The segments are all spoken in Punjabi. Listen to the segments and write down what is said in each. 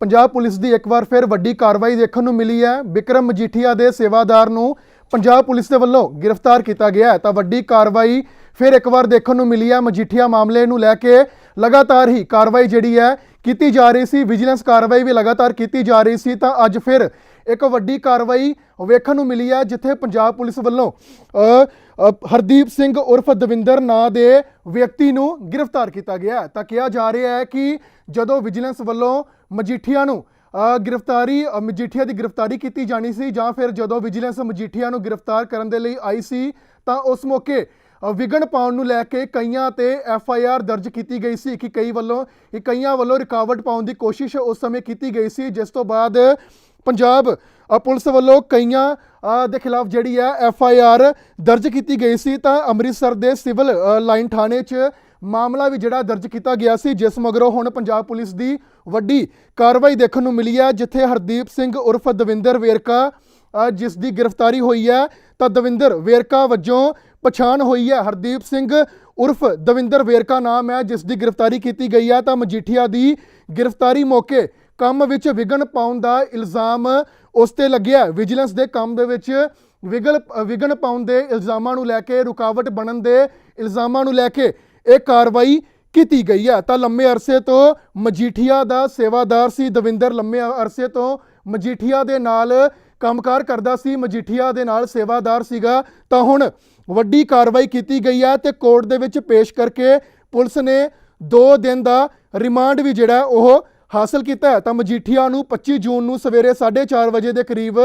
ਪੰਜਾਬ ਪੁਲਿਸ ਦੀ ਇੱਕ ਵਾਰ ਫਿਰ ਵੱਡੀ ਕਾਰਵਾਈ ਦੇਖਣ ਨੂੰ ਮਿਲੀ ਹੈ। ਵਿਕਰਮ ਮਜੀਠੀਆ ਦੇ ਸੇਵਾਦਾਰ ਨੂੰ ਪੰਜਾਬ ਪੁਲਿਸ ਦੇ ਵੱਲੋਂ ਗ੍ਰਿਫਤਾਰ ਕੀਤਾ ਗਿਆ ਹੈ। ਤਾਂ ਵੱਡੀ ਕਾਰਵਾਈ ਫਿਰ ਇੱਕ ਵਾਰ ਦੇਖਣ ਨੂੰ ਮਿਲੀ ਹੈ। ਮਜੀਠੀਆ ਮਾਮਲੇ ਨੂੰ ਲੈ ਕੇ ਲਗਾਤਾਰ ਹੀ ਕਾਰਵਾਈ ਜਿਹੜੀ ਹੈ ਕੀਤੀ ਜਾ ਰਹੀ ਸੀ। ਵਿਜੀਲੈਂਸ ਕਾਰਵਾਈ ਵੀ ਲਗਾਤਾਰ ਕੀਤੀ ਜਾ ਰਹੀ ਸੀ। ਤਾਂ ਅੱਜ ਫਿਰ ਇੱਕ ਵੱਡੀ ਕਾਰਵਾਈ ਵੇਖਣ ਨੂੰ ਮਿਲੀ ਹੈ, ਜਿੱਥੇ ਪੰਜਾਬ ਪੁਲਿਸ ਵੱਲੋਂ ਹਰਦੀਪ ਸਿੰਘ ਉਰਫ ਦਵਿੰਦਰ ਨਾਂ ਦੇ ਵਿਅਕਤੀ ਨੂੰ ਗ੍ਰਿਫਤਾਰ ਕੀਤਾ ਗਿਆ ਤਾਂ ਕਿਹਾ ਜਾ ਰਿਹਾ ਹੈ ਕਿ ਜਦੋਂ ਵਿਜੀਲੈਂਸ ਵੱਲੋਂ ਮਜੀਠੀਆ ਨੂੰ ਗ੍ਰਿਫਤਾਰੀ ਮਜੀਠੀਆ ਦੀ ਗ੍ਰਿਫਤਾਰੀ ਕੀਤੀ ਜਾਣੀ ਸੀ ਜਾਂ ਫਿਰ ਜਦੋਂ ਵਿਜੀਲੈਂਸ ਮਜੀਠੀਆ ਨੂੰ ਗ੍ਰਿਫਤਾਰ ਕਰਨ ਦੇ ਲਈ ਆਈ ਸੀ ਤਾਂ ਉਸ ਮੌਕੇ ਅ, ਵਿਘਨ ਪਾਉਣ ਨੂੰ ਲੈ ਕੇ ਕਈਆਂ ਤੇ ਐਫ ਆਈ ਆਰ ਦਰਜ ਕੀਤੀ ਗਈ ਸੀ ਕਿ ਕਈ ਵੱਲੋਂ ਕਿ ਕਈਆਂ ਵੱਲੋਂ ਰੁਕਾਵਟ ਪਾਉਣ ਦੀ ਕੋਸ਼ਿਸ਼ ਉਸ ਸਮੇਂ ਕੀਤੀ ਗਈ ਸੀ ਜਿਸ ਤੋਂ ਬਾਅਦ ਪੰਜਾਬ ਪੁਲਿਸ ਵੱਲੋਂ ਕਈਆਂ ਦੇ ਖਿਲਾਫ ਜਿਹੜੀ ਹੈ ਐਫ ਆਈ ਆਰ ਦਰਜ ਕੀਤੀ ਗਈ ਸੀ ਤਾਂ ਅੰਮ੍ਰਿਤਸਰ ਦੇ ਸਿਵਲ ਲਾਈਨ ਥਾਣੇ 'ਚ ਮਾਮਲਾ ਵੀ ਜਿਹੜਾ ਦਰਜ ਕੀਤਾ ਗਿਆ ਸੀ, ਜਿਸ ਮਗਰੋਂ ਹੁਣ ਪੰਜਾਬ ਪੁਲਿਸ ਦੀ ਵੱਡੀ ਕਾਰਵਾਈ ਦੇਖਣ ਨੂੰ ਮਿਲੀ ਹੈ, ਜਿੱਥੇ ਹਰਦੀਪ ਸਿੰਘ ਉਰਫ ਦਵਿੰਦਰ ਵੇਰਕਾ ਜਿਸ ਦੀ ਗ੍ਰਿਫਤਾਰੀ ਹੋਈ ਹੈ, ਤਾਂ ਦਵਿੰਦਰ ਵੇਰਕਾ ਵਜੋਂ ਪਛਾਣ ਹੋਈ ਹੈ। ਹਰਦੀਪ ਸਿੰਘ ਉਰਫ ਦਵਿੰਦਰ ਵੇਰਕਾ ਨਾਮ ਹੈ, ਜਿਸ ਦੀ ਗ੍ਰਿਫਤਾਰੀ ਕੀਤੀ ਗਈ ਹੈ, ਤਾਂ ਮਜੀਠੀਆ ਦੀ ਗ੍ਰਿਫਤਾਰੀ ਮੌਕੇ ਕੰਮ ਵਿੱਚ ਵਿਘਨ ਪਾਉਣ ਦਾ ਇਲਜ਼ਾਮ ਉਸ ਤੇ ਲੱਗਿਆ ਵਿਜੀਲੈਂਸ ਦੇ ਕੰਮ ਦੇ ਵਿੱਚ ਵਿਗਲ, ਵਿਘਨ ਪਾਉਣ ਦੇ ਇਲਜ਼ਾਮਾਂ ਨੂੰ ਲੈ ਕੇ, ਰੁਕਾਵਟ ਬਣਨ ਦੇ ਇਲਜ਼ਾਮਾਂ ਨੂੰ ਲੈ ਕੇ ਇਹ ਕਾਰਵਾਈ ਕੀਤੀ ਗਈ ਹੈ। ਤਾਂ ਲੰਮੇ ਅਰਸੇ ਤੋਂ ਮਜੀਠੀਆ ਦਾ ਸੇਵਾਦਾਰ ਸੀ, ਦਵਿੰਦਰ ਲੰਮੇ ਅਰਸੇ ਤੋਂ ਮਜੀਠੀਆ ਦੇ ਨਾਲ ਕੰਮਕਾਰ ਕਰਦਾ ਸੀ, ਮਜੀਠੀਆ ਦੇ ਨਾਲ ਸੇਵਾਦਾਰ ਸੀਗਾ। ਤਾਂ ਹੁਣ ਵੱਡੀ ਕਾਰਵਾਈ ਕੀਤੀ ਗਈ ਹੈ ਤੇ ਕੋਰਟ ਦੇ ਵਿੱਚ ਪੇਸ਼ ਕਰਕੇ ਪੁਲਿਸ ਨੇ 2 ਦਿਨ ਦਾ ਰਿਮਾਂਡ ਵੀ ਜਿਹੜਾ ਉਹ ਹਾਸਲ ਕੀਤਾ ਤਾਂ ਮਜੀਠੀਆ ਨੂੰ 25 ਜੂਨ ਨੂੰ ਸਵੇਰੇ 4:30 ਵਜੇ ਦੇ ਕਰੀਬ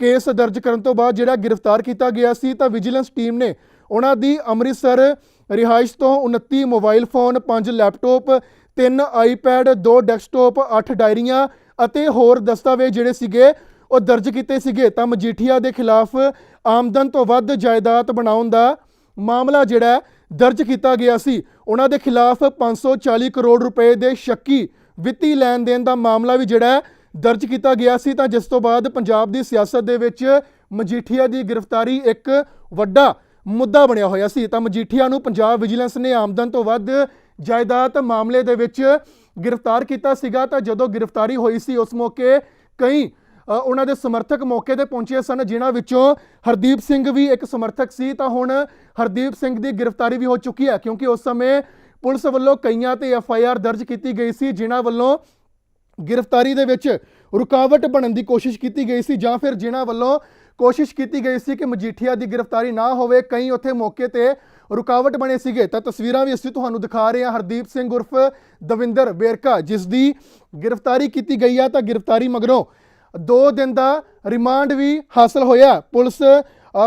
ਕੇਸ ਦਰਜ ਕਰਨ ਤੋਂ ਬਾਅਦ ਜਿਹੜਾ ਗ੍ਰਿਫਤਾਰ ਕੀਤਾ ਗਿਆ ਸੀ, ਤਾਂ ਵਿਜੀਲੈਂਸ ਟੀਮ ਨੇ ਉਹਨਾਂ ਦੀ ਅੰਮ੍ਰਿਤਸਰ ਰਿਹਾਇਸ਼ ਤੋਂ 29 mobile phone 5 laptop 3 iPad 2 desktop 8 ਡਾਇਰੀਆਂ ਅਤੇ ਹੋਰ ਦਸਤਾਵੇਜ਼ ਜਿਹੜੇ ਸੀਗੇ, ਉਹ ਦਰਜ ਕੀਤੇ ਸੀਗੇ। ਤਾਂ ਮਜੀਠੀਆ ਦੇ ਖਿਲਾਫ ਆਮਦਨ ਤੋਂ ਵੱਧ ਜਾਇਦਾਦ ਬਣਾਉਣ ਦਾ ਮਾਮਲਾ ਜਿਹੜਾ ਦਰਜ ਕੀਤਾ ਗਿਆ ਸੀ। ਉਹਨਾਂ ਦੇ ਖਿਲਾਫ 540 ਕਰੋੜ ਰੁਪਏ ਦੇ ਸ਼ੱਕੀ ਵਿੱਤੀ ਲੈਣ ਦੇਣ ਦਾ ਮਾਮਲਾ ਵੀ ਜਿਹੜਾ ਦਰਜ ਕੀਤਾ ਗਿਆ ਸੀ। ਤਾਂ ਜਿਸ ਤੋਂ ਬਾਅਦ ਪੰਜਾਬ ਦੀ ਸਿਆਸਤ ਦੇ ਵਿੱਚ ਮਜੀਠੀਆ ਦੀ ਗ੍ਰਿਫਤਾਰੀ ਇੱਕ ਵੱਡਾ ਮੁੱਦਾ ਬਣਿਆ ਹੋਇਆ ਸੀ। ਤਾਂ ਮਜੀਠੀਆ ਨੂੰ ਪੰਜਾਬ ਵਿਜੀਲੈਂਸ ਨੇ ਆਮਦਨ ਤੋਂ ਵੱਧ ਜਾਇਦਾਦ ਮਾਮਲੇ ਦੇ ਵਿੱਚ ਗ੍ਰਿਫਤਾਰ ਕੀਤਾ ਸੀਗਾ। ਤਾਂ ਜਦੋਂ ਗ੍ਰਿਫਤਾਰੀ ਹੋਈ ਸੀ, ਉਸ ਮੌਕੇ ਕਈ ਉਹਨਾਂ ਦੇ ਸਮਰਥਕ ਮੌਕੇ ਤੇ ਪਹੁੰਚੇ ਸਨ, ਜਿਨ੍ਹਾਂ ਵਿੱਚੋਂ ਹਰਦੀਪ ਸਿੰਘ ਵੀ ਇੱਕ ਸਮਰਥਕ ਸੀ। ਤਾਂ ਹੁਣ ਹਰਦੀਪ ਸਿੰਘ ਦੀ ਗ੍ਰਿਫਤਾਰੀ ਵੀ ਹੋ ਚੁੱਕੀ ਹੈ, ਕਿਉਂਕਿ ਉਸ ਸਮੇਂ ਪੁਲਿਸ ਵੱਲੋਂ ਕਈਆਂ ਤੇ ਐਫ ਆਈ ਆਰ ਦਰਜ ਕੀਤੀ ਗਈ ਸੀ, ਜਿਨ੍ਹਾਂ ਵੱਲੋਂ ਗ੍ਰਿਫਤਾਰੀ ਦੇ ਵਿੱਚ ਰੁਕਾਵਟ ਬਣਨ ਦੀ ਕੋਸ਼ਿਸ਼ ਕੀਤੀ ਗਈ ਸੀ ਜਾਂ ਫਿਰ ਜਿਨ੍ਹਾਂ ਵੱਲੋਂ ਕੋਸ਼ਿਸ਼ ਕੀਤੀ ਗਈ ਸੀ ਕਿ ਮਜੀਠੀਆ ਦੀ ਗ੍ਰਿਫਤਾਰੀ ਨਾ ਹੋਵੇ। ਕਈ ਉੱਥੇ ਮੌਕੇ ਤੇ ਰੁਕਾਵਟ ਬਣੇ ਸੀਗੇ। ਤਾਂ ਤਸਵੀਰਾਂ ਵੀ ਅਸੀਂ ਤੁਹਾਨੂੰ ਦਿਖਾ ਰਹੇ ਹਾਂ। ਹਰਦੀਪ ਸਿੰਘ ਉਰਫ ਦਵਿੰਦਰ ਬੇਰਕਾ, ਜਿਸ ਦੀ ਗ੍ਰਿਫਤਾਰੀ ਕੀਤੀ ਗਈ ਆ ਤਾਂ ਗ੍ਰਿਫਤਾਰੀ ਮਗਰੋਂ 2 ਦਿਨ ਦਾ ਰਿਮਾਂਡ ਵੀ ਹਾਸਲ ਹੋਇਆ। ਪੁਲਿਸ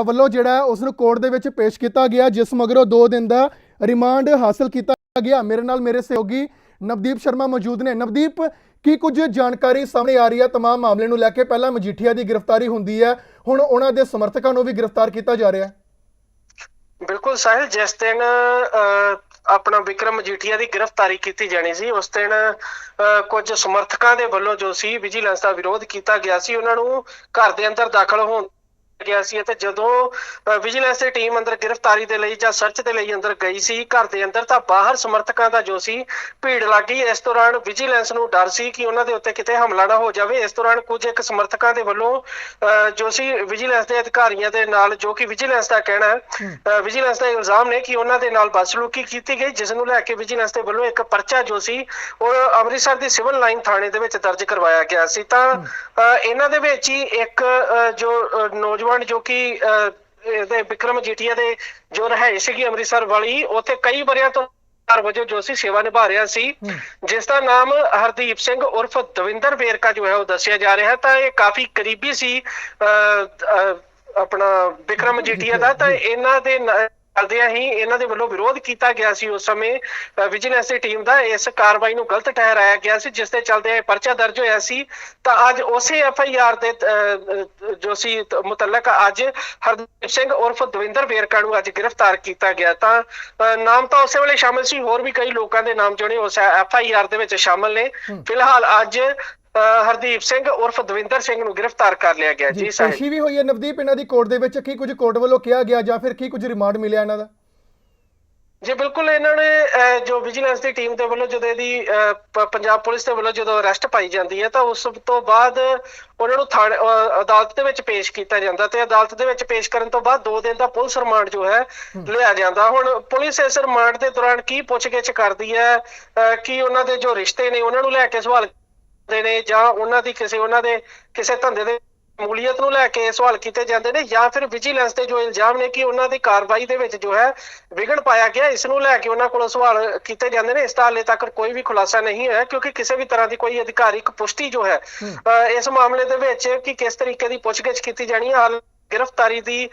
ਵੱਲੋਂ ਜਿਹੜਾ ਹੈ ਉਸ ਨੂੰ ਕੋਰਟ ਦੇ ਵਿੱਚ ਪੇਸ਼ ਕੀਤਾ ਗਿਆ, ਜਿਸ ਮਗਰੋਂ 2 ਦਿਨ ਦਾ ਰਿਮਾਂਡ ਹਾਸਲ ਕੀਤਾ ਗਿਆ। ਮੇਰੇ ਨਾਲ ਮੇਰੇ ਸਹਿਯੋਗੀ ਨਵਦੀਪ ਸ਼ਰਮਾ ਮੌਜੂਦ ਨੇ ਨਵਦੀਪ ਕੀ ਕੁਝ ਜਾਣਕਾਰੀ ਸਾਹਮਣੇ ਆ ਰਹੀ ਹੈ तमाम ਮਾਮਲੇ ਨੂੰ ਲੈ ਕੇ ਪਹਿਲਾਂ ਮਜੀਠੀਆ ਦੀ ਗ੍ਰਿਫਤਾਰੀ ਹੁੰਦੀ ਹੈ ਹੁਣ ਉਹਨਾਂ ਦੇ ਸਮਰਥਕਾਂ ਨੂੰ ਵੀ ਗ੍ਰਿਫਤਾਰ ਕੀਤਾ ਜਾ ਰਿਹਾ ਹੈ ਬਿਲਕੁਲ ਸਾਹਿਲ ਜਿਸ ਦਿਨ ਅਹ, ਆਪਣਾ ਵਿਕਰਮ ਮਜੀਠੀਆ ਦੀ ਗ੍ਰਿਫਤਾਰੀ ਕੀਤੀ ਜਾਣੀ ਸੀ ਉਸ ਦਿਨ ਅਹ, ਕੁਝ ਸਮਰਥਕਾਂ ਦੇ ਵੱਲੋਂ ਜੋ ਸੀ ਵਿਜੀਲੈਂਸ ਦਾ ਵਿਰੋਧ ਕੀਤਾ ਗਿਆ ਸੀ ਉਹਨਾਂ ਨੂੰ ਘਰ ਦੇ ਅੰਦਰ ਦਾਖਲ ਹੋਣ ਗਿਆ ਸੀ ਅਤੇ ਜਦੋਂ ਵਿਜੀਲੈਂਸ ਦੀ ਟੀਮ ਅੰਦਰ ਗ੍ਰਿਫਤਾਰੀ ਦੇ ਲਈ ਜਾਂ ਸਰਚ ਦੇ ਲਈ ਅੰਦਰ ਗਈ ਸੀ ਘਰ ਦੇ ਅੰਦਰ ਤਾਂ ਬਾਹਰ ਸਮਰਥਕਾਂ ਦਾ ਜੋ ਸੀ ਭੀੜ ਲੱਗੀ। ਇਸ ਦੌਰਾਨ ਵਿਜੀਲੈਂਸ ਨੂੰ ਡਰ ਸੀ ਕਿ ਉਹਨਾਂ ਦੇ ਉੱਤੇ ਕਿਤੇ ਹਮਲਾ ਨਾ ਹੋ ਜਾਵੇ। ਇਸ ਦੌਰਾਨ ਕੁਝ ਇੱਕ ਸਮਰਥਕਾਂ ਦੇ ਵੱਲੋਂ ਜੋ ਸੀ ਵਿਜੀਲੈਂਸ ਦੇ ਅਧਿਕਾਰੀਆਂ ਦੇ ਨਾਲ ਜੋ ਕਿ ਵਿਜੀਲੈਂਸ ਦਾ ਕਹਿਣਾ ਹੈ ਵਿਜੀਲੈਂਸ ਦਾ ਇਲਜ਼ਾਮ ਨੇ ਕਿ ਉਹਨਾਂ ਦੇ ਨਾਲ ਬਦਸਲੂਕੀ ਕੀਤੀ ਗਈ ਜਿਸ ਨੂੰ ਲੈ ਕੇ ਵਿਜੀਲੈਂਸ ਦੇ ਵੱਲੋਂ ਇੱਕ ਪਰਚਾ ਜੋ ਸੀ ਉਹ ਅੰਮ੍ਰਿਤਸਰ ਦੀ ਸਿਵਲ ਲਾਈਨ ਥਾਣੇ ਦੇ ਵਿੱਚ ਦਰਜ ਕਰਵਾਇਆ ਗਿਆ ਸੀ। ਤਾਂ ਇਹਨਾਂ ਦੇ ਵਿੱਚ ਹੀ ਇੱਕ ਜੋ ਅਹ, ਨੌਜਵਾਨ ਜੋ ਕਿ ਦੇ ਵਿਕਰਮ ਜੀਟੀਆ ਦੇ ਜੋ ਰਹਿائش ਸੀਗੀ ਅੰਮ੍ਰਿਤਸਰ ਵਾਲੀ ਉੱਥੇ ਕਈ ਵਰਿਆਂ ਤੋਂ ਸਰਦਾਰ ਵਜੋਂ ਜੋ ਸੀ ਸੇਵਾ ਨਿਭਾ ਰਿਹਾ ਸੀ। ਜਿਸ ਦਾ ਨਾਮ ਹਰਦੀਪ ਸਿੰਘ ਉਰਫ ਦਵਿੰਦਰ ਵੇਰਕਾ ਜੋ ਹੈ ਉਹ ਦੱਸਿਆ ਜਾ ਰਿਹਾ ਤਾਂ ਇਹ ਕਾਫੀ ਕਰੀਬੀ ਸੀ ਆਪਣਾ ਵਿਕਰਮ ਜੀਟੀਆ ਦਾ। ਤਾਂ ਇਹਨਾਂ ਦੇ ਚੱਲਦਿਆਂ ਹੀ ਇਹਨਾਂ ਦੇ ਵੱਲੋਂ ਵਿਰੋਧ ਕੀਤਾ ਗਿਆ ਸੀ ਉਸ ਸਮੇਂ ਵਿਜੀਲੈਂਸ ਦੀ ਟੀਮ ਦਾ ਇਸ ਕਾਰਵਾਈ ਨੂੰ ਗਲਤ ਠਹਿਰਾਇਆ ਗਿਆ ਸੀ ਜਿਸ ਦੇ ਚੱਲਦੇ ਇਹ ਪਰਚਾ ਦਰਜ ਹੋਇਆ ਸੀ। ਤਾਂ ਅੱਜ ਉਸੇ ਐਫ ਆਈ ਆਰ ਦੇ ਜੋ ਸੀ ਮੁਤਲਕ ਅੱਜ ਹਰਦੀਪ ਸਿੰਘ ਉਰਫ ਦਵਿੰਦਰ ਵੇਰਕਾ ਨੂੰ ਅੱਜ ਗ੍ਰਿਫਤਾਰ ਕੀਤਾ ਗਿਆ। ਤਾਂ ਨਾਮ ਤਾਂ ਉਸੇ ਵੇਲੇ ਸ਼ਾਮਲ ਸੀ ਹੋਰ ਵੀ ਕਈ ਲੋਕਾਂ ਦੇ ਨਾਮ ਜਿਹੜੇ ਉਸ ਐਫ ਆਈ ਆਰ ਦੇ ਵਿੱਚ ਸ਼ਾਮਲ ਨੇ। ਫਿਲਹਾਲ ਅੱਜ ਹਰਦੀਪ ਸਿੰਘ ਉਰਫ ਦਵਿੰਦਰ ਸਿੰਘ ਨੂੰ ਗ੍ਰਿਫਤਾਰ ਕਰ ਲਿਆ ਗਿਆ ਜੀ ਸਾਹਿਬ। ਪੇਸ਼ੀ ਵੀ ਹੋਈ ਹੈ ਨਵਦੀਪ ਇਹਨਾਂ ਦੀ ਕੋਰਟ ਦੇ ਵਿੱਚ ਕੀ ਕੁਝ ਕੋਰਟ ਵੱਲੋਂ ਕਿਹਾ ਗਿਆ ਜਾਂ ਫਿਰ ਕੀ ਕੁਝ ਰਿਮਾਂਡ ਮਿਲਿਆ ਇਹਨਾਂ ਦਾ? ਜੀ ਬਿਲਕੁਲ ਇਹਨਾਂ ਨੇ ਜੋ ਵਿਜੀਲੈਂਸ ਦੀ ਟੀਮ ਦੇ ਵੱਲੋਂ ਜਦੋਂ ਇਹਦੀ ਪੰਜਾਬ ਪੁਲਿਸ ਦੇ ਵੱਲੋਂ ਜਦੋਂ ਅਰੈਸਟ ਪਾਈ ਜਾਂਦੀ ਹੈ ਤਾਂ ਉਸ ਤੋਂ ਬਾਅਦ ਉਹਨਾਂ ਨੂੰ ਥਾਣੇ ਅਦਾਲਤ ਦੇ ਵਿੱਚ ਪੇਸ਼ ਕੀਤਾ ਜਾਂਦਾ ਤੇ ਅਦਾਲਤ ਦੇ ਵਿੱਚ ਪੇਸ਼ ਕਰਨ ਤੋਂ ਬਾਅਦ 2 ਦਿਨ ਦਾ ਪੁਲਿਸ ਰਿਮਾਂਡ ਜੋ ਹੈ ਲਿਆ ਜਾਂਦਾ। ਹੁਣ ਪੁਲਿਸ ਇਸ ਰਿਮਾਂਡ ਦੇ ਦੌਰਾਨ ਕੀ ਪੁੱਛਗਿੱਛ ਕਰਦੀ ਹੈ ਕੀ ਉਹਨਾਂ ਦੇ ਜੋ ਰਿਸ਼ਤੇ ਨੇ ਉਹਨਾਂ ਨੂੰ ਲੈ ਕੇ ਸਵਾਲ ਕਰਦੇ ਨੇ ਜਾਂ ਉਹਨਾਂ ਦੀ ਕਿਸੇ ਉਹਨਾਂ ਦੇ ਕਿਸੇ ਧੰਦੇ ਦੇ ਮੂਲੀਅਤ ਨੂੰ ਲੈ ਕੇ ਸਵਾਲ ਕੀਤੇ ਜਾਂਦੇ ਨੇ ਜਾਂ ਫਿਰ ਵਿਜੀਲੈਂਸ ਦੇ ਜੋ ਇਲਜ਼ਾਮ ਨੇ ਕਿ ਉਹਨਾਂ ਦੀ ਕਾਰਵਾਈ ਦੇ ਵਿੱਚ ਜੋ ਹੈ ਵਿਘਨ ਪਾਇਆ ਗਿਆ ਇਸ ਨੂੰ ਲੈ ਕੇ ਉਹਨਾਂ ਕੋਲੋਂ ਸਵਾਲ ਕੀਤੇ ਜਾਂਦੇ ਨੇ। ਇਸ ਦਾ ਹਾਲੇ ਤੱਕ ਕੋਈ ਵੀ ਖੁਲਾਸਾ ਨਹੀਂ ਹੋਇਆ ਕਿਉਂਕਿ ਕਿਸੇ ਵੀ ਤਰ੍ਹਾਂ ਦੀ ਕੋਈ ਅਧਿਕਾਰਿਕ ਪੁਸ਼ਟੀ ਜੋ ਹੈ ਇਸ ਮਾਮਲੇ ਦੇ ਵਿੱਚ ਕਿ ਕਿਸ ਤਰੀਕੇ ਦੀ ਪੁੱਛਗਿੱਛ ਕੀਤੀ ਜਾਣੀ ਹੈ ਹਾਲ ਗ੍ਰਿਫਤਾਰੀ ਦੀ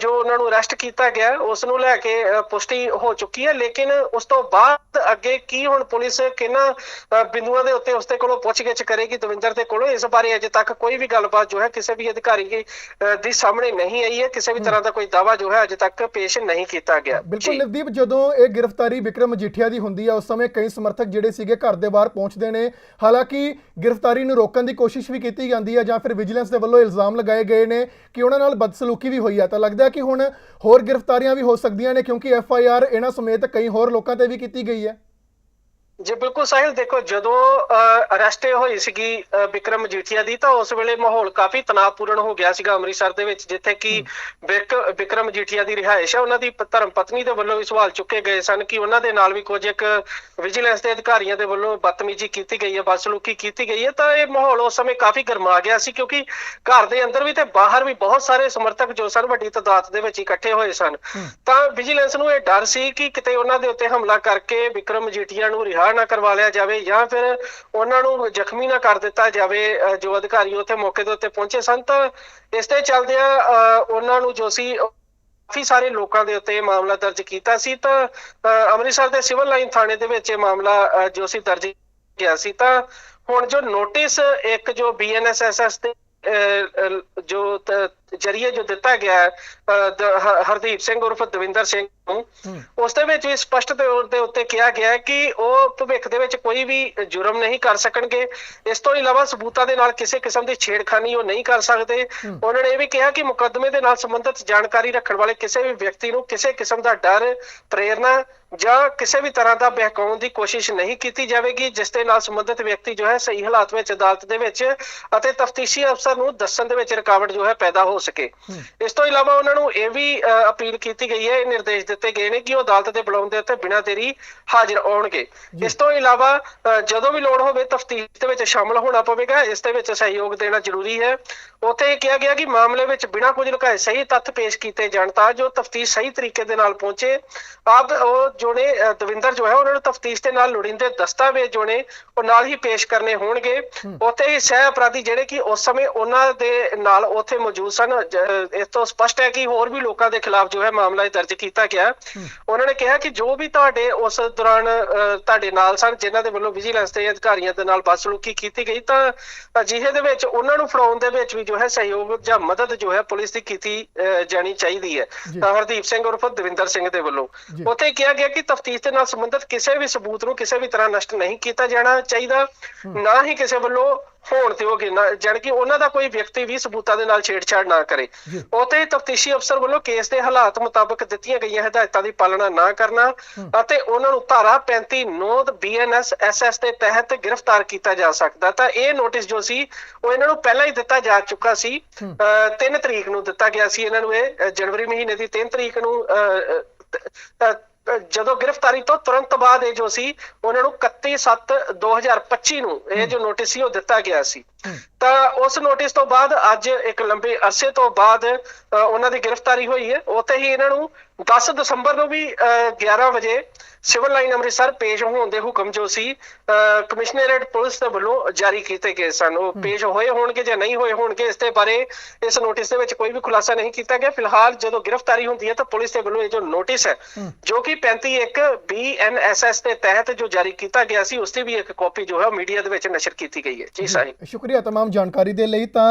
ਜੋ ਉਹਨਾਂ ਨੂੰ ਅਰੈਸਟ ਕੀਤਾ ਗਿਆ ਉਸ ਨੂੰ ਲੈ ਕੇ ਪੁਸ਼ਟੀ ਹੋ ਚੁੱਕੀ ਹੈ ਲੇਕਿਨ ਉਸ ਤੋਂ ਬਾਅਦ ਅੱਗੇ ਕੀ ਹੁਣ ਪੁਲਿਸ ਕਿਹਨਾਂ ਬਿੰਦੂਆਂ ਦੇ ਉੱਤੇ ਉਸਦੇ ਕੋਲੋਂ ਪੁੱਛਗਿੱਛ ਕਰੇਗੀ ਦਵਿੰਦਰ ਦੇ ਕੋਲੋਂ ਇਸ ਬਾਰੇ ਅਜੇ ਤੱਕ ਕੋਈ ਵੀ ਗੱਲਬਾਤ ਜੋ ਹੈ ਕਿਸੇ ਵੀ ਅਧਿਕਾਰੀ ਦੀ, ਸਾਹਮਣੇ ਨਹੀਂ ਆਈ ਹੈ ਕਿਸੇ ਵੀ ਤਰ੍ਹਾਂ ਦਾ ਕੋਈ ਦਾਵਾ ਜੋ ਹੈ ਅਜੇ ਤੱਕ ਪੇਸ਼ ਨਹੀਂ ਕੀਤਾ ਗਿਆ। ਬਿਲਕੁਲ। ਨਵਦੀਪ ਜਦੋਂ ਇਹ ਗ੍ਰਿਫਤਾਰੀ ਵਿਕਰਮ ਮਜੀਠੀਆ ਦੀ ਹੁੰਦੀ ਹੈ ਉਸ ਸਮੇਂ ਕਈ ਸਮਰਥਕ ਜਿਹੜੇ ਸੀਗੇ ਘਰ ਦੇ ਬਾਹਰ ਪਹੁੰਚਦੇ ਨੇ। ਹਾਲਾਂਕਿ ਗ੍ਰਿਫਤਾਰੀ ਨੂੰ ਰੋਕਣ ਦੀ ਕੋਸ਼ਿਸ਼ ਵੀ ਕੀਤੀ ਜਾਂਦੀ ਹੈ ਜਾਂ ਫਿਰ ਵਿਜੀਲੈਂਸ ਦੇ ਵੱਲੋਂ ਇਲਜ਼ਾਮ ਲਗਾਏ ਗਏ ਨੇ ਕਿ ਉਹਨਾਂ ਨਾਲ ਬਦਸਲੂਕੀ ਵੀ ਹੋਈ ਹੈ। ਤਾਂ ਲੱਗਦਾ ਕਿ ਹੁਣ ਹੋਰ ਗ੍ਰਿਫਤਾਰੀਆਂ ਵੀ ਹੋ ਸਕਦੀਆਂ ਨੇ ਕਿਉਂਕਿ ਐਫ ਆਈ ਆਰ ਇਹਨਾਂ ਸਮੇਤ ਕਈ ਹੋਰ ਲੋਕਾਂ ਤੇ ਵੀ ਕੀਤੀ ਗਈ ਹੈ। ਜੀ ਬਿਲਕੁਲ ਸਾਹਿਲ ਦੇਖੋ ਜਦੋਂ ਅਰੈਸਟ ਹੋਈ ਸੀਗੀ ਅਹ, ਵਿਕਰਮ ਮਜੀਠੀਆ ਦੀ ਤਾਂ ਉਸ ਵੇਲੇ ਮਾਹੌਲ ਕਾਫੀ ਤਣਾਅਪੂਰਨ ਹੋ ਗਿਆ ਸੀਗਾ ਅੰਮ੍ਰਿਤਸਰ ਦੇ ਵਿੱਚ ਜਿੱਥੇ ਕਿ ਵਿਕ- ਵਿਕਰਮ ਮਜੀਠੀਆ ਦੀ ਰਿਹਾਇਸ਼ ਹੈ ਉਹਨਾਂ ਦੀ ਧਰਮ ਪਤਨੀ ਦੇ ਵੱਲੋਂ ਵੀ ਸਵਾਲ ਚੁੱਕੇ ਗਏ ਸਨ ਕਿ ਉਹਨਾਂ ਦੇ ਨਾਲ ਵੀ ਕੁਝ ਇੱਕ ਵਿਜੀਲੈਂਸ ਦੇ ਅਧਿਕਾਰੀਆਂ ਦੇ ਵੱਲੋਂ ਬਦਤਮੀਜ਼ੀ ਕੀਤੀ ਗਈ ਹੈ ਬਦਸਲੂਕੀ ਕੀਤੀ ਗਈ ਹੈ ਤਾਂ ਇਹ ਮਾਹੌਲ ਉਸ ਸਮੇਂ ਕਾਫੀ ਗਰਮਾ ਗਿਆ ਸੀ ਕਿਉਂਕਿ ਘਰ ਦੇ ਅੰਦਰ ਵੀ ਤੇ ਬਾਹਰ ਵੀ ਬਹੁਤ ਸਾਰੇ ਸਮਰਥਕ ਜੋ ਸਨ ਵੱਡੀ ਤਾਦਾਦ ਦੇ ਵਿੱਚ ਇਕੱਠੇ ਹੋਏ ਸਨ। ਤਾਂ ਵਿਜੀਲੈਂਸ ਨੂੰ ਇਹ ਡਰ ਸੀ ਕਿ ਕਿਤੇ ਉਹਨਾਂ ਦੇ ਉੱਤੇ ਹਮਲਾ ਕਰਕੇ ਵਿਕਰਮ ਮਜੀਠੀਆ ਨੂੰ ਰਿਹਾ ਨਾ ਕਰਵਾ ਲਿਆ ਜਾਵੇ ਜਾਂ ਫਿਰ ਉਹਨਾਂ ਨੂੰ ਜ਼ਖਮੀ ਨਾ ਕਰ ਦਿੱਤਾ ਜਾਵੇ ਜੋ ਅਧਿਕਾਰੀ ਉੱਥੇ ਮੌਕੇ ਦੇ ਉੱਤੇ ਪਹੁੰਚੇ ਸਨ ਤਾਂ ਇਸ ਦੇ ਚੱਲਦਿਆਂ ਉਹਨਾਂ ਨੂੰ ਜੋ ਸੀ ਕਾਫੀ ਸਾਰੇ ਲੋਕਾਂ ਦੇ ਉੱਤੇ ਮਾਮਲਾ ਦਰਜ ਕੀਤਾ ਸੀ ਤਾਂ ਅਹ ਅੰਮ੍ਰਿਤਸਰ ਦੇ ਸਿਵਲ ਲਾਈਨ ਥਾਣੇ ਦੇ ਵਿੱਚ ਇਹ ਮਾਮਲਾ ਜੋ ਸੀ ਦਰਜ ਗਿਆ ਸੀ ਤਾਂ ਹੁਣ ਜੋ ਨੋਟਿਸ ਇੱਕ ਜੋ ਬੀਐਨਐਸਐਸਐਸ ਦੇ ਅਹ, ਅਹ, ਜੋ ਜਰੀਏ ਜੋ ਦਿੱਤਾ ਗਿਆ ਹੈ, ਹਰਦੀਪ ਸਿੰਘ ਉਰਫ ਦਵਿੰਦਰ ਸਿੰਘ ਨੂੰ ਉਸ ਦੇ ਵਿੱਚ ਵੀ ਸਪਸ਼ਟ ਤੌਰ ਦੇ ਉੱਤੇ ਕਿਹਾ ਗਿਆ ਹੈ ਕਿ ਉਹ ਭਵਿੱਖ ਦੇ ਵਿੱਚ ਕੋਈ ਵੀ ਜੁਰਮ ਨਹੀਂ ਕਰ ਸਕਣਗੇ। ਇਸ ਤੋਂ ਇਲਾਵਾ ਸਬੂਤਾਂ ਦੇ ਨਾਲ ਕਿਸੇ ਕਿਸਮ ਦੀ ਛੇੜਖਾਨੀ ਉਹ ਨਹੀਂ ਕਰ ਸਕਦੇ। ਉਹਨਾਂ ਨੇ ਇਹ ਵੀ ਕਿਹਾ ਕਿ ਮੁਕੱਦਮੇ ਦੇ ਨਾਲ ਸੰਬੰਧਿਤ ਜਾਣਕਾਰੀ ਰੱਖਣ ਵਾਲੇ ਕਿਸੇ ਵੀ ਵਿਅਕਤੀ ਨੂੰ ਕਿਸੇ ਕਿਸਮ ਦਾ ਡਰ ਪ੍ਰੇਰਣਾ ਜਾਂ ਕਿਸੇ ਵੀ ਤਰ੍ਹਾਂ ਦਾ ਬਹਿਕਾਉਣ ਦੀ ਕੋਸ਼ਿਸ਼ ਨਹੀਂ ਕੀਤੀ ਜਾਵੇਗੀ ਜਿਸ ਦੇ ਨਾਲ ਸੰਬੰਧਿਤ ਵਿਅਕਤੀ ਜੋ ਹੈ ਸਹੀ ਹਾਲਾਤ ਵਿੱਚ ਅਦਾਲਤ ਦੇ ਵਿੱਚ ਅਤੇ ਤਫਤੀਸ਼ੀ ਅਫਸਰ ਨੂੰ ਦੱਸਣ ਦੇ ਵਿੱਚ ਰੁਕਾਵਟ ਜੋ ਹੈ ਪੈਦਾ ਹੋ ਸਕੇ। ਇਸ ਤੋਂ ਇਲਾਵਾ ਉਹਨਾਂ ਨੂੰ ਇਹ ਵੀ ਅਪੀਲ ਕੀਤੀ ਗਈ ਹੈ ਇਹ ਨਿਰਦੇਸ਼ ਦਿੱਤੇ ਗਏ ਨੇ ਕਿ ਉਹ ਅਦਾਲਤ ਦੇ ਬੁਲਾਉਣ ਦੇ ਉੱਤੇ ਬਿਨਾਂ ਦੇਰੀ ਹਾਜ਼ਰ ਆਉਣਗੇ ਇਸ ਤੋਂ ਇਲਾਵਾ ਜਦੋਂ ਵੀ ਲੋੜ ਹੋਵੇ ਤਫਤੀਸ਼ ਦੇ ਵਿੱਚ ਸ਼ਾਮਲ ਹੋਣਾ ਪਵੇਗਾ ਇਸ ਦੇ ਵਿੱਚ ਸਹਿਯੋਗ ਦੇਣਾ ਜ਼ਰੂਰੀ ਹੈ। ਉੱਥੇ ਇਹ ਕਿਹਾ ਗਿਆ ਕਿ ਮਾਮਲੇ ਵਿੱਚ ਬਿਨਾਂ ਕੁਝ ਲੁਕਾਏ ਸਹੀ ਤੱਥ ਪੇਸ਼ ਕੀਤੇ ਜਾਣ ਤਾਂ ਜੋ ਤਫਤੀਸ਼ ਸਹੀ ਤਰੀਕੇ ਦੇ ਨਾਲ ਪਹੁੰਚੇ। ਆਪ ਉਹ ਜੋ ਨੇ ਅ, ਦਵਿੰਦਰ ਜੋ ਹੈ ਉਹਨਾਂ ਨੂੰ ਤਫਤੀਸ਼ ਦੇ ਨਾਲ ਲੋੜੀਂਦੇ ਦਸਤਾਵੇਜ਼ ਜੋ ਨੇ ਉਹ ਨਾਲ ਹੀ ਪੇਸ਼ ਕਰਨੇ ਹੋਣਗੇ। ਉੱਥੇ ਹੀ ਸਹਿ ਅਪਰਾਧੀ ਜਿਹੜੇ ਕਿ ਉਸ ਸਮੇਂ ਉਹਨਾਂ ਦੇ ਨਾਲ ਉੱਥੇ ਮੌਜੂਦ ਸਨ ਅ, ਇਸ ਤੋਂ ਸਪਸ਼ਟ ਹੈ ਕਿ ਹੋਰ ਵੀ ਲੋਕਾਂ ਦੇ ਖਿਲਾਫ ਜੋ ਹੈ ਮਾਮਲਾ ਦਰਜ ਕੀਤਾ ਗਿਆ। ਉਹਨਾਂ ਨੇ ਕਿਹਾ ਕਿ ਜੋ ਵੀ ਤੁਹਾਡੇ ਉਸ ਦੌਰਾਨ ਤੁਹਾਡੇ ਨਾਲ ਸਨ ਜਿਨ੍ਹਾਂ ਦੇ ਵੱਲੋਂ ਵਿਜੀਲੈਂਸ ਦੇ ਅਧਿਕਾਰੀਆਂ ਦੇ ਨਾਲ ਬਦਸਲੂਕੀ ਕੀਤੀ ਗਈ ਤਾਂ ਅਜਿਹੇ ਦੇ ਵਿੱਚ ਉਹਨਾਂ ਨੂੰ ਫੜਾਉਣ ਦੇ ਵਿੱਚ ਵੀ ਜੋ ਹੈ ਸਹਿਯੋਗ ਜਾਂ ਮਦਦ ਜੋ ਹੈ ਪੁਲਿਸ ਦੀ ਕੀਤੀ ਜਾਣੀ ਚਾਹੀਦੀ ਹੈ। ਤਾਂ ਹਰਦੀਪ ਸਿੰਘ ਉਰਫ ਦਵਿੰਦਰ ਸਿੰਘ ਦੇ ਵੱਲੋਂ। ਉੱਥੇ ਕਿਹਾ ਗਿਆ ਕਿ ਤਫਤੀਸ਼ ਦੇ ਨਾਲ ਸੰਬੰਧਿਤ ਕਿਸੇ ਵੀ ਸਬੂਤ ਨੂੰ ਕਿਸੇ ਵੀ ਤਰ੍ਹਾਂ ਨਸ਼ਟ ਨਹੀਂ ਕੀਤਾ ਜਾਣਾ ਚਾਹੀਦਾ। ਨਾ ਹੀ ਕਿਸੇ ਵੱਲੋਂ ਹੋਣ ਦਿਓਗੇ ਨਾ ਜਾਣੀ ਕਿ ਉਹਨਾਂ ਦਾ ਕੋਈ ਵਿਅਕਤੀ ਵੀ ਸਬੂਤਾਂ ਦੇ ਨਾਲ ਛੇੜਛਾੜ ਨਾ ਕਰੇ। ਹੀ ਤਫਤੀਸ਼ੀ ਅਫਸਰ ਵੱਲੋਂ ਕੇਸ ਦੇ ਹਾਲਾਤ ਮੁਤਾਬਕ ਦਿੱਤੀਆਂ ਗਈਆਂ ਹਦਾਇਤਾਂ ਦੀ ਪਾਲਣਾ ਨਾ ਕਰਨਾ ਅਤੇ ਉਹਨਾਂ ਨੂੰ ਧਾਰਾ 35 9 ਬੀਐਨਐਸ ਐਸਐਸ ਦੇ ਤਹਿਤ ਗ੍ਰਿਫਤਾਰ ਕੀਤਾ ਜਾ ਸਕਦਾ। ਤਾਂ ਇਹ ਨੋਟਿਸ ਜੋ ਸੀ ਉਹ ਇਹਨਾਂ ਨੂੰ ਪਹਿਲਾਂ ਹੀ ਦਿੱਤਾ ਜਾ ਚੁੱਕਾ ਸੀ। 3 ਤਰੀਕ ਨੂੰ ਦਿੱਤਾ ਗਿਆ ਸੀ ਇਹਨਾਂ ਨੂੰ ਇਹ ਜਨਵਰੀ ਮਹੀਨੇ ਦੀ 3 ਤਰੀਕ ਨੂੰ ਅ, ਅ, ਤ- ਅ, ਜਦੋਂ ਗ੍ਰਿਫਤਾਰੀ ਤੋਂ ਤੁਰੰਤ ਬਾਅਦ ਇਹ ਜੋ ਸੀ ਉਹਨਾਂ ਨੂੰ 31 7 2025 ਨੂੰ ਇਹ ਜੋ ਨੋਟਿਸ ਸੀ ਉਹ ਦਿੱਤਾ ਗਿਆ ਸੀ। ਤਾਂ ਉਸ ਨੋਟਿਸ ਤੋਂ ਬਾਅਦ ਅੱਜ ਇੱਕ ਲੰਬੇ ਅਰਸੇ ਤੋਂ ਬਾਅਦ ਉਹਨਾਂ ਦੀ ਗ੍ਰਿਫਤਾਰੀ ਹੋਈ ਹੈ। ਉੱਥੇ ਹੀ ਇਹਨਾਂ ਨੂੰ 10 ਦਸੰਬਰ ਨੂੰ ਵੀ ਅ, 11 ਵਜੇ ਸਿਵਲ ਲਾਈਨ ਅੰਮ੍ਰਿਤਸਰ ਪੇਸ਼ ਹੋਣ ਦੇ ਹੁਕਮ ਜੋ ਸੀ ਅ, ਕਮਿਸ਼ਨਰੇਟ ਪੁਲਿਸ ਦੇ ਵੱਲੋਂ ਜਾਰੀ ਕੀਤੇ ਗਏ ਸਨ ਉਹ ਪੇਸ਼ ਹੋਏ ਹੋਣਗੇ ਜਾਂ ਨਹੀਂ ਹੋਏ ਹੋਣਗੇ ਇਸ ਦੇ ਬਾਰੇ ਇਸ ਨੋਟਿਸ ਦੇ ਵਿੱਚ ਕੋਈ ਵੀ ਖੁਲਾਸਾ ਨਹੀਂ ਕੀਤਾ ਗਿਆ ਫਿਲਹਾਲ ਜਦੋਂ ਗ੍ਰਿਫਤਾਰੀ ਹੁੰਦੀ ਹੈ ਤਾਂ ਪੁਲਿਸ ਦੇ ਵੱਲੋਂ ਇਹ ਜੋ ਨੋਟਿਸ ਹੈ ਜੋ ਕਿ 35 ਇੱਕ ਬੀਐਨਐਸਐਸ ਦੇ ਤਹਿਤ ਜੋ ਜਾਰੀ ਕੀਤਾ ਗਿਆ ਸੀ ਉਸ ਦੀ ਵੀ ਇੱਕ ਕਾਪੀ ਜੋ ਹੈ ਮੀਡੀਆ ਦੇ ਵਿੱਚ ਨਸ਼ਰ ਕੀਤੀ ਗਈ ਹੈ ਜੀ ਸਾਹਿਬ ਸ਼ੁਕਰੀਆ तमाम ਜਾਣਕਾਰੀ ਦੇ ਲਈ ਤਾਂ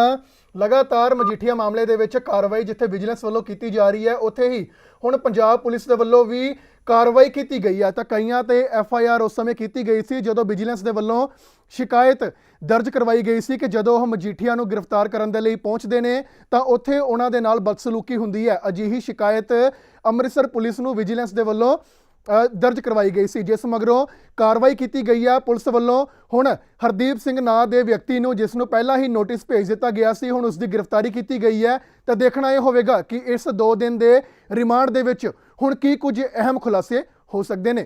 ਲਗਾਤਾਰ ਮਜੀਠੀਆ ਮਾਮਲੇ ਦੇ ਵਿੱਚ ਕਾਰਵਾਈ ਜਿੱਥੇ ਵਿਜੀਲੈਂਸ ਵੱਲੋਂ ਕੀਤੀ ਜਾ ਰਹੀ ਹੈ, ਉੱਥੇ ਹੀ ਹੁਣ ਪੰਜਾਬ ਪੁਲਿਸ ਦੇ ਵੱਲੋਂ ਵੀ ਕਾਰਵਾਈ ਕੀਤੀ ਗਈ ਹੈ ਤਾਂ ਕਈਆਂ ਤੇ ਐਫ ਆਈ ਆਰ ਉਸ ਸਮੇਂ ਕੀਤੀ ਗਈ ਸੀ ਜਦੋਂ ਵਿਜੀਲੈਂਸ ਦੇ ਵੱਲੋਂ ਸ਼ਿਕਾਇਤ ਦਰਜ ਕਰਵਾਈ ਗਈ ਸੀ ਕਿ ਜਦੋਂ ਉਹ ਮਜੀਠੀਆ ਨੂੰ ਗ੍ਰਿਫਤਾਰ ਕਰਨ ਦੇ ਲਈ ਪਹੁੰਚਦੇ ਨੇ, ਤਾਂ ਉੱਥੇ ਉਹਨਾਂ ਦੇ ਨਾਲ ਬਦਸਲੂਕੀ ਹੁੰਦੀ ਹੈ। ਅਜਿਹੀ ਸ਼ਿਕਾਇਤ ਅੰਮ੍ਰਿਤਸਰ ਪੁਲਿਸ ਨੂੰ ਵਿਜੀਲੈਂਸ ਦੇ ਵੱਲੋਂ ਦਰਜ ਕਰਵਾਈ ਗਈ ਸੀ, ਜਿਸ ਮਗਰੋਂ ਕਾਰਵਾਈ ਕੀਤੀ ਗਈ ਹੈ ਪੁਲਿਸ ਵੱਲੋਂ। ਹੁਣ ਹਰਦੀਪ ਸਿੰਘ ਨਾਂ ਦੇ ਵਿਅਕਤੀ ਨੂੰ ਜਿਸ ਨੂੰ ਪਹਿਲਾਂ ਹੀ ਨੋਟਿਸ ਭੇਜ ਦਿੱਤਾ ਗਿਆ ਸੀ, ਹੁਣ ਉਸ ਦੀ ਗ੍ਰਿਫਤਾਰੀ ਕੀਤੀ ਗਈ ਹੈ। ਤਾਂ ਦੇਖਣਾ ਇਹ ਹੋਵੇਗਾ ਕਿ ਇਸ 2 ਦਿਨ ਦੇ ਰਿਮਾਂਡ ਦੇ ਵਿੱਚ ਹੁਣ ਕੀ ਕੁਝ ਅਹਿਮ ਖੁਲਾਸੇ ਹੋ ਸਕਦੇ ਨੇ।